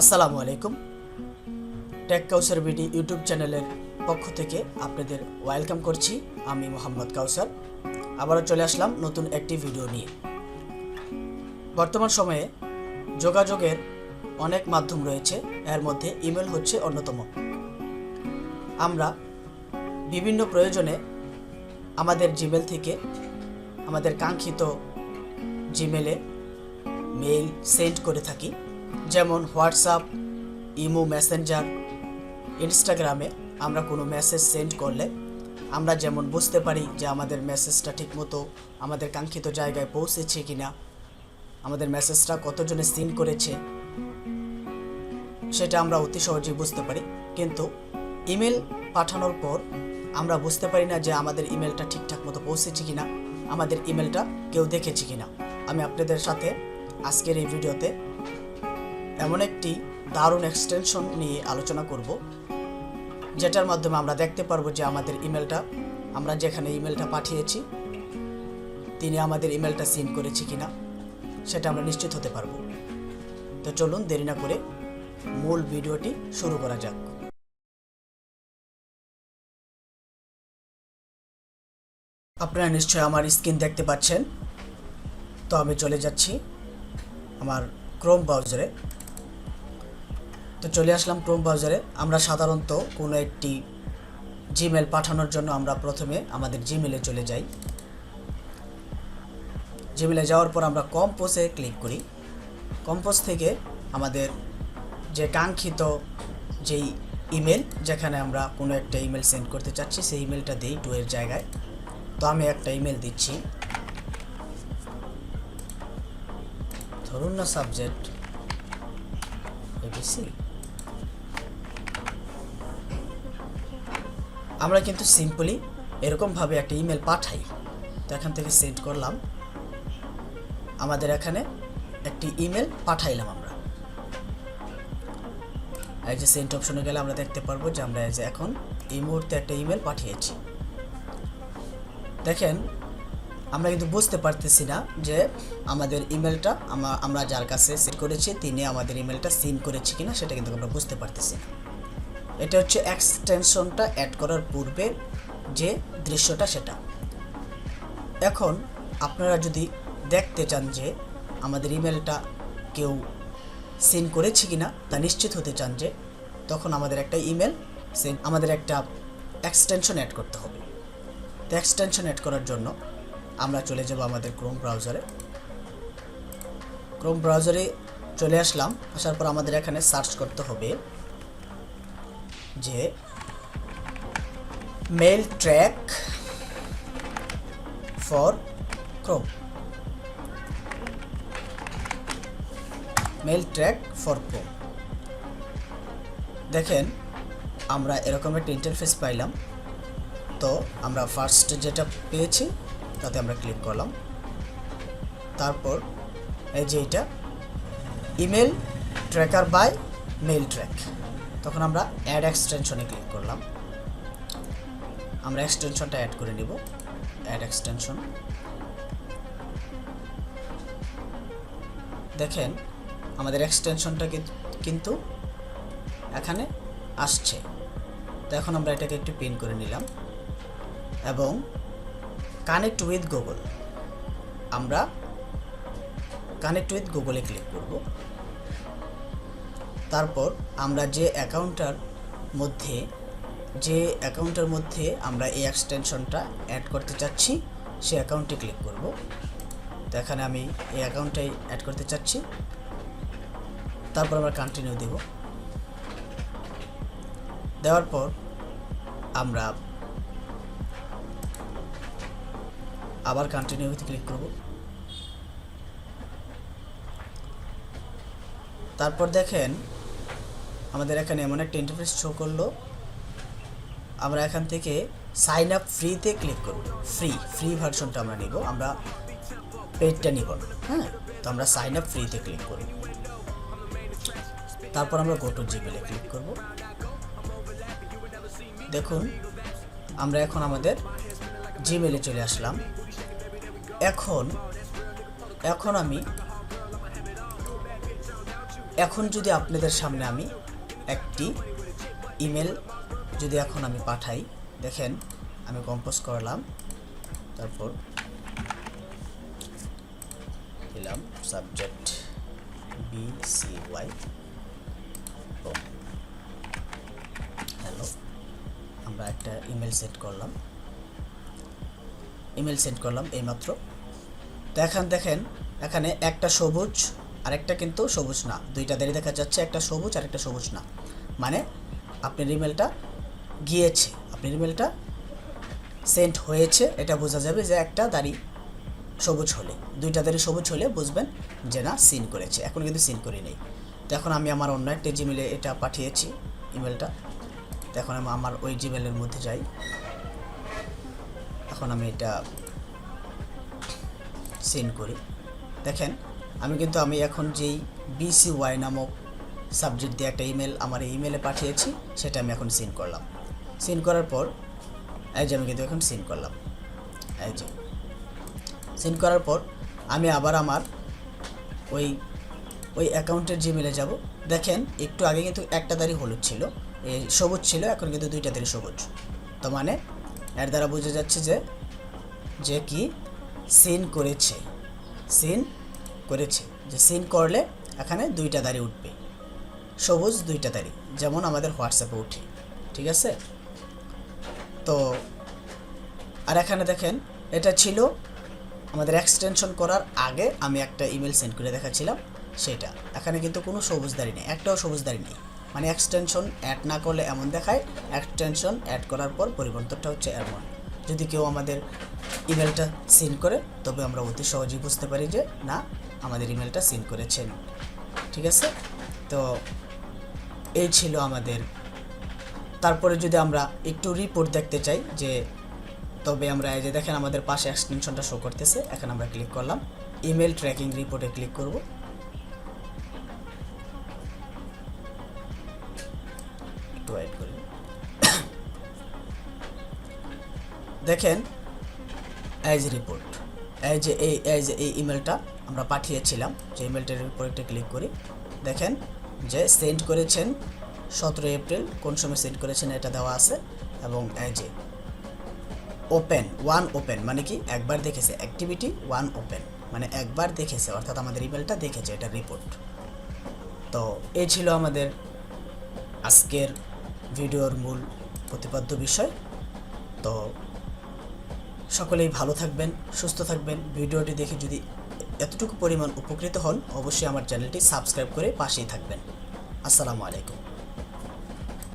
আসসালামু আলাইকুম। টেক কাউসার BD YouTube চ্যানেলের পক্ষ থেকে আপনাদের ওয়েলকাম করছি। আমি মোহাম্মদ কাউসার। আবারও চলে আসলাম নতুন একটি ভিডিও নিয়ে। বর্তমান সময়ে যোগাযোগের অনেক মাধ্যম রয়েছে। এর মধ্যে ইমেল হচ্ছে অন্যতম। আমরা বিভিন্ন প্রয়োজনে আমাদের জিমেল থেকে আমাদের কাঙ্ক্ষিত জিমেলে মেইল সেন্ড করে থাকি। যেমন হোয়াটসঅ্যাপ, ইমো, মেসেঞ্জার, ইনস্টাগ্রামে আমরা কোনো মেসেজ সেন্ড করলে আমরা যেমন বুঝতে পারি যে আমাদের মেসেজটা ঠিকমতো আমাদের কাঙ্ক্ষিত জায়গায় পৌঁছেছে কি না আমাদের মেসেজটা কতজনে সিন করেছে, সেটা আমরা অতি সহজেই বুঝতে পারি। কিন্তু ইমেল পাঠানোর পর আমরা বুঝতে পারি না যে আমাদের ইমেলটা ঠিকঠাক মতো পৌঁছেছে কিনা, আমাদের ইমেলটা কেউ দেখেছে কিনা। আমি আপনাদের সাথে আজকের এই ভিডিওতে এমন একটি দারুণ এক্সটেনশন নিয়ে আলোচনা করব, যেটার মাধ্যমে আমরা দেখতে পারব যে আমাদের ইমেলটা আমরা যেখানে ইমেলটা পাঠিয়েছি, তিনি আমাদের ইমেলটা সিন করেছে কিনা, সেটা আমরা নিশ্চিত হতে পারব। তো চলুন দেরি না করে মূল ভিডিওটি শুরু করা যাক। আপনারা নিশ্চয়ই আমার স্ক্রিন দেখতে পাচ্ছেন। তো আমি চলে যাচ্ছি আমার ক্রোম ব্রাউজারে তো চলে আসলাম ক্রোম ব্রাউজারে আমরা সাধারণত কোনো একটি জিমেল পাঠানোর জন্য আমরা প্রথমে আমাদের জিমেলে চলে যাই। জিমেলে যাওয়ার পর আমরা কম্পোসে ক্লিক করি। কম্পোজ থেকে আমাদের যে কাঙ্ক্ষিত যেই ইমেল যেখানে আমরা কোনো একটা ইমেল সেন্ড করতে চাচ্ছি, সেই ইমেলটা দিই টু এর জায়গায়। তো আমি একটা ইমেল দিচ্ছি। ধরুন না সাবজেক্ট এবিসি আমরা কিন্তু সিম্পলি এরকমভাবে একটা ইমেল পাঠাই। তো এখান থেকে সেন্ড করলাম। আমাদের এখানে একটি ইমেল পাঠাইলাম আমরা। এই যে সেন্ট অপশনে গেলে আমরা দেখতে পারব যে আমরা যে এখন এই মুহূর্তে একটা ইমেল পাঠিয়েছি। দেখেন, আমরা কিন্তু বুঝতে পারতেছি না যে আমাদের ইমেলটা আমরা যার কাছে সেট করেছি, তিনি আমাদের ইমেলটা সিন করেছে কিনা, সেটা কিন্তু আমরা বুঝতে পারতেছি না। এটা হচ্ছে এক্সটেনশনটা অ্যাড করার পূর্বে যে দৃশ্যটা সেটা। এখন আপনারা যদি দেখতে চান যে আমাদের ইমেলটা কেউ সিন করেছে কি না তা নিশ্চিত হতে চান যে তখন আমাদের একটা ইমেল সেন আমাদের একটা এক্সটেনশন অ্যাড করতে হবে। তো এক্সটেনশন অ্যাড করার জন্য আমরা চলে যাব আমাদের ক্রোম ব্রাউজারে ক্রোম ব্রাউজারে চলে আসলাম, আসার পর আমাদের এখানে সার্চ করতে হবে। যে mail track for Chrome mail track for Chrome দেখেন, আমরা এরকম একটা ইন্টারফেস পাইলাম। তো আমরা ফার্স্ট যেটা পেয়েছি, তাতে আমরা ক্লিক করলাম। তারপর এই যে এটা email tracker by mail track তখন আমরা অ্যাড এক্সটেনশনে ক্লিক করলাম। আমরা এক্সটেনশনটা অ্যাড করে নিব। অ্যাড এক্সটেনশন দেখেন, আমাদের এক্সটেনশনটা কিন্তু এখানে আসছে। তো এখন আমরা এটাকে একটু পিন করে নিলাম। এবং কানেক্ট উইথ গুগল আমরা কানেক্ট উইথ গুগলে ক্লিক করব। তারপর আমরা যে অ্যাকাউন্টটার মধ্যে, যে অ্যাকাউন্টের মধ্যে আমরা এই এক্সটেনশনটা অ্যাড করতে চাচ্ছি সেই অ্যাকাউন্টে ক্লিক করব। তো এখানে আমি এই অ্যাকাউন্টটাই অ্যাড করতে চাচ্ছি। তারপর আমরা কন্টিনিউ দেব। দেওয়ার পর আমরা আবার কন্টিনিউতে ক্লিক করব। তারপর দেখেন আমাদের এখানে এমন একটা ইন্টারফেস শো করল। আমরা এখান থেকে সাইন আপ ফ্রিতে ক্লিক করব। ফ্রি ফ্রি ভার্সনটা আমরা নিব। আমরা পেডটা নিব না হ্যাঁ? তো আমরা সাইন আপ ফ্রিতে ক্লিক করব। তারপর আমরা গোটো জিমেলে ক্লিক করব। দেখুন, আমরা এখন আমাদের জিমেলে চলে আসলাম। এখন এখন আমি, এখন যদি আপনাদের সামনে আমি একটি ইমেল যদি এখন আমি পাঠাই, দেখেন আমি কম্পোজ করলাম, তারপর দিলাম subject B C Y hello, আমরা একটা ইমেল সেন্ড করলাম। ইমেল সেন্ড করলাম এইমাত্র। তো এখন দেখেন, এখানে একটা সবুজ আরেকটা কিন্তু সবুজ না। দুইটা দেরি দেখা যাচ্ছে, একটা সবুজ আর একটা সবুজ না। মানে আপনার ইমেলটা গিয়েছে আপনার ইমেলটা সেন্ট হয়েছে, এটা বোঝা যাবে যে একটা দাড়ি সবুজ হলে। দুইটা দাড়ি সবুজ হলে বুঝবেন যে না সিন করেছে। এখন কিন্তু সিন করি নেই। তো এখন আমি আমার অন্য একটা জিমেলে এটা পাঠিয়েছি ইমেলটা তো এখন আমি আমার ওই জিমেলের মধ্যে যাই। এখন আমি এটা সেন্ড করি। দেখেন আমি কিন্তু আমি এখন যেই বিসি ওয়াই নামক সাবজেক্ট দিয়ে একটা ইমেল আমার ইমেলে পাঠিয়েছি, সেটা আমি এখন সিন করলাম। সিন করার পর, এই যে আমি কিন্তু এখন সিন করলাম। এই যে সিন করার পর আমি আবার আমার ওই ওই অ্যাকাউন্টের জিমেলে যাব। দেখেন, একটু আগে কিন্তু একটা দাড়ি হলুদ ছিল, এই সবুজ ছিল, এখন কিন্তু দুইটা দাড়ি সবুজ। তো মানে এর দ্বারা বোঝা যাচ্ছে যে যে কি সিন করেছে। সিন করেছে যে সিন করলে এখানে দুইটা দাড়ি উঠবে। সবুজ দুইটা দাড়ি, যেমন আমাদের হোয়াটসঅ্যাপে উঠে, ঠিক আছে? তো, আর এখানে দেখেন, এটা ছিল আমাদের এক্সটেনশন করার আগে আমি একটা ইমেল সেন্ড করে দেখাচ্ছিলাম, সেটা। এখানে কিন্তু কোনো সবুজ দাড়ি নেই, একটাও সবুজ দাড়ি নেই। মানে এক্সটেনশন অ্যাড না করলে এমন দেখায় এক্সটেনশন অ্যাড করার পর পরিবর্তনটা হচ্ছে এমন। যদি কেউ আমাদের ইমেলটা সিন করে, তবে আমরা অতি সহজেই বুঝতে পারি যে, না আমাদের ইমেলটা সিন করেছেন। ঠিক আছে? তো এই ছিল আমাদের। তারপরে যদি আমরা একটু রিপোর্ট দেখতে চাই যে, তবে আমরা এই যে দেখেন আমাদের পাশে এক্সটেনশনটা শো করতেছে, এখন আমরা ক্লিক করলাম। ইমেল ট্র্যাকিং রিপোর্টে ক্লিক করব। দেখেন এজ রিপোর্ট যে এই যে এই ইমেলটা আমরা পাঠিয়েছিলাম, যে ইমেলটার রিপোর্টে ক্লিক করি। দেখেন যে সেন্ড করেছেন সতেরো এপ্রিল কোন সময় সেন্ড করেছেন এটা দেওয়া আছে এবং এই যে ওপেন ওয়ান ওপেন মানে কি? একবার দেখেছে অ্যাক্টিভিটি ওয়ান ওপেন মানে একবার দেখেছে, অর্থাৎ আমাদের ইমেলটা দেখেছে, এটা রিপোর্ট তো এই ছিল আমাদের আজকের ভিডিওর মূল প্রতিপাদ্য বিষয়। তো সকলেই ভালো থাকবেন, সুস্থ থাকবেন। ভিডিওটি দেখে যদি এতটুকু পরিমাণ উপকৃত হন অবশ্যই আমার চ্যানেলটি সাবস্ক্রাইব করে পাশেই থাকবেন। আসসালামু আলাইকুম।